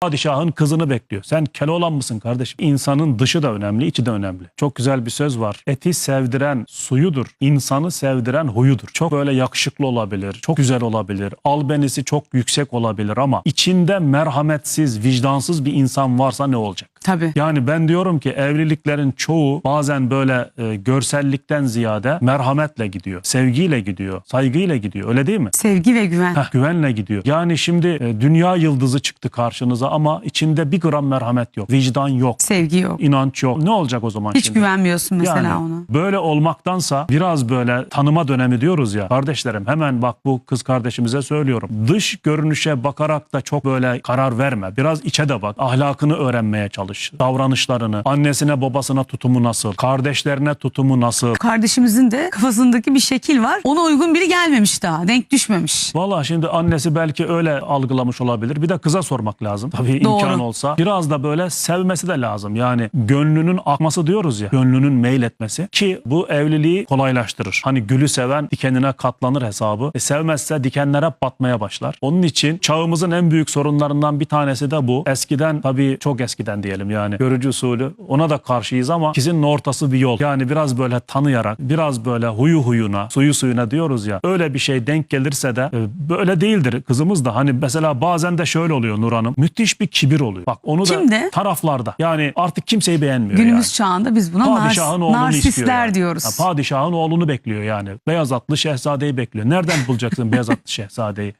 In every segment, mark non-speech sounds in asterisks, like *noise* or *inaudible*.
Padişahın kızını bekliyor. Sen Keloğlan mısın kardeşim? İnsanın dışı da önemli, içi de önemli. Çok güzel bir söz var. Eti sevdiren suyudur. insanı sevdiren huyudur. Çok böyle yakışıklı olabilir, çok güzel olabilir. Albenisi çok yüksek olabilir ama içinde merhametsiz, vicdansız bir insan varsa ne olacak? Tabii. Yani ben diyorum ki evliliklerin çoğu bazen böyle e, görsellikten ziyade merhametle gidiyor. Sevgiyle gidiyor, saygıyla gidiyor. Öyle değil mi? Sevgi ve güven. Heh, güvenle gidiyor. Yani şimdi e, dünya yıldızı çıktı karşınıza ama içinde bir gram merhamet yok. Vicdan yok. Sevgi yok. inanç yok. Ne olacak o zaman Hiç şimdi? güvenmiyorsun mesela Yani ona. böyle olmaktansa biraz böyle tanıma dönemi diyoruz ya. Kardeşlerim hemen bak bu kız kardeşimize söylüyorum. Dış görünüşe bakarak da çok böyle karar verme. Biraz içe de bak. Ahlakını öğrenmeye çalış. Davranışlarını, annesine babasına tutumu nasıl, kardeşlerine tutumu nasıl. Kardeşimizin de kafasındaki bir şekil var. Ona uygun biri gelmemiş daha. Denk düşmemiş. Valla şimdi annesi belki öyle algılamış olabilir. Bir de kıza sormak lazım. Tabii Doğru. imkan olsa. Biraz da böyle sevmesi de lazım. Yani gönlünün akması diyoruz ya. Gönlünün meyil etmesi. Ki bu evliliği kolaylaştırır. Hani gülü seven dikenine katlanır hesabı. E sevmezse dikenlere batmaya başlar. Onun için çağımızın en büyük sorunlarından bir tanesi de bu. Eskiden tabii çok eskiden diyelim yani. Görücü usulü. Ona da karşıyız ama ikisinin ortası bir yol. Yani biraz böyle tanıyarak, biraz böyle huyu huyuna, suyu suyuna diyoruz ya. Öyle bir şey denk gelirse de e, böyle değildir. Kızımız da hani mesela bazen de şöyle oluyor Nur Hanım. Müthiş bir kibir oluyor. Bak onu da Kimde? taraflarda. Yani artık kimseyi beğenmiyor Günümüz yani. çağında biz buna Padişahın nars- narsistler yani. diyoruz. Ha, padişahın oğlunu bekliyor yani. Beyaz atlı şehzadeyi bekliyor. Nereden bulacaksın beyaz atlı şehzadeyi?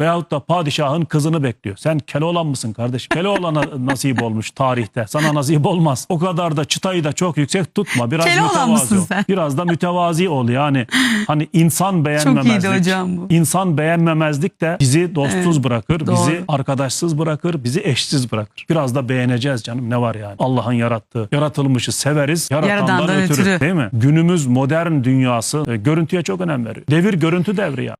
Veyahut da padişahın kızını bekliyor. Sen Keloğlan mısın kardeşim? Keloğlan'a nasip olmuş tarihte. Sana nasip olmaz. O kadar da çıtayı da çok yüksek tutma. Biraz Keloğlan mütevazi mısın ol. sen? Biraz da mütevazi ol yani. *laughs* Hani insan beğenmemezlik. hocam bu. İnsan beğenmemezlik de bizi dostsuz bırakır. doğru. Bizi arkadaşsız bırakır. Bizi eşsiz bırakır. Biraz da beğeneceğiz canım. Ne var yani? Allah'ın yarattığı. Yaratılmışı severiz. Yaratandan, Yaradandan ötürü. ötürü. Değil mi? Günümüz modern dünyası e, görüntüye çok önem veriyor. Devir görüntü devri ya.